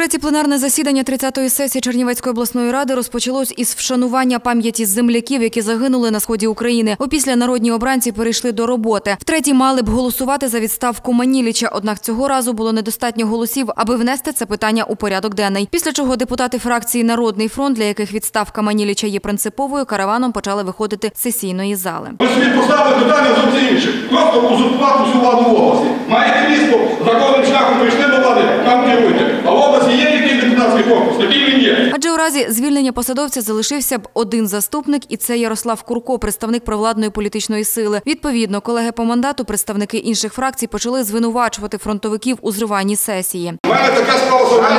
Третє пленарне засідання 30-ї сесії Чернівецької обласної ради розпочалось із вшанування пам'яті земляків, які загинули на сході України. Опісля народні обранці перейшли до роботи. Втретє мали б голосувати за відставку Маніліча. Однак цього разу було недостатньо голосів, аби внести це питання у порядок денний. Після чого депутати фракції Народний фронт, для яких відставка Маніліча є принциповою, караваном почали виходити з сесійної зали. Ви собі поставили питання зовсім інше. Просто узурпувати всю владу в області. Маєте місто, законним шляхом прийшли до влади, там керуйте. А в області є якийсь депутатський корпус? Такий він є. Адже у разі звільнення посадовця залишився б один заступник, і це Ярослав Курко, представник провладної політичної сили. Відповідно, колеги по мандату, представники інших фракцій почали звинувачувати фронтовиків у зриванні сесії. У мене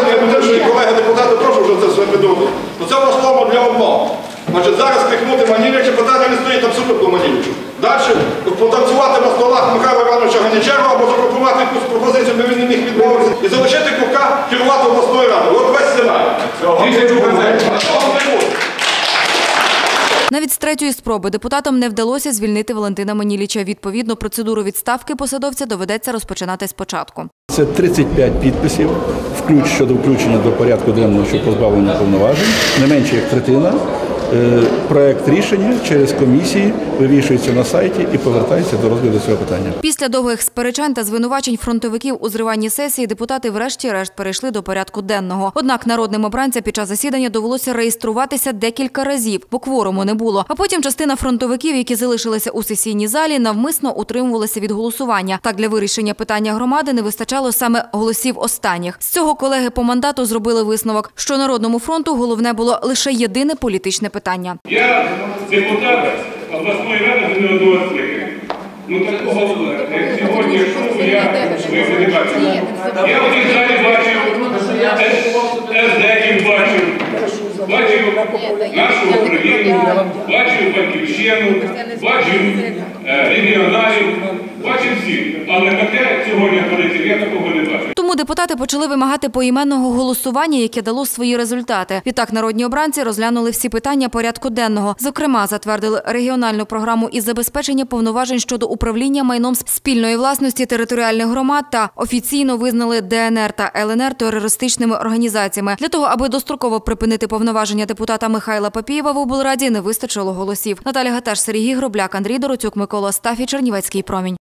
я думаю, що колеги-депутати теж вже це підуть. То це влаштовано для обману. Значить, зараз піхнути Маніліча, питання не стоїть абсолютно Манілічу. Далі потанцювати на столах Михайла Івановича Ганічерова або запропонувати якусь пропозицію, де він не міг відмовитися, і залишити Курка керувати обласною Навіть з третьої спроби депутатам не вдалося звільнити Валентина Маніліча. Відповідно, процедуру відставки посадовця доведеться розпочинати спочатку. Це 35 підписів, включ щодо включення до порядку денного, що позбавлення повноважень, не менше як третина. Е, Проект рішення через комісії вивішується на сайті і повертається до розгляду цього питання. Після довгих сперечань та звинувачень фронтовиків у зриванні сесії депутати врешті-решт перейшли до порядку денного. Однак народним обранцям під час засідання довелося реєструватися декілька разів, бо кворуму не було. А потім частина фронтовиків, які залишилися у сесійній залі, навмисно утримувалися від голосування. Так для вирішення питання громади не вистачало саме голосів останніх. З цього колеги по мандату зробили висновок, що народному фронту головне було лише єдине політичне питання. Я депутат обласної ради вже не одного скликання. Ну такого, як сьогодні, шуму я ви не бачив. Я в цій залі бачив, СДКів бачив, бачив нашу Україну, бачив Батьківщину, бачив е, регіоналів, бачив всіх. Але таке сьогодні твориться, я такого депутати почали вимагати поіменного голосування, яке дало свої результати. Відтак народні обранці розглянули всі питання порядку денного. Зокрема, затвердили регіональну програму із забезпечення повноважень щодо управління майном спільної власності територіальних громад та офіційно визнали ДНР та ЛНР терористичними організаціями. Для того, аби достроково припинити повноваження депутата Михайла Папієва в облраді, не вистачило голосів. Наталя Гаташ, Сергій Гробляк, Андрій Дороцюк, Микола Стафі, Чернівецький промінь.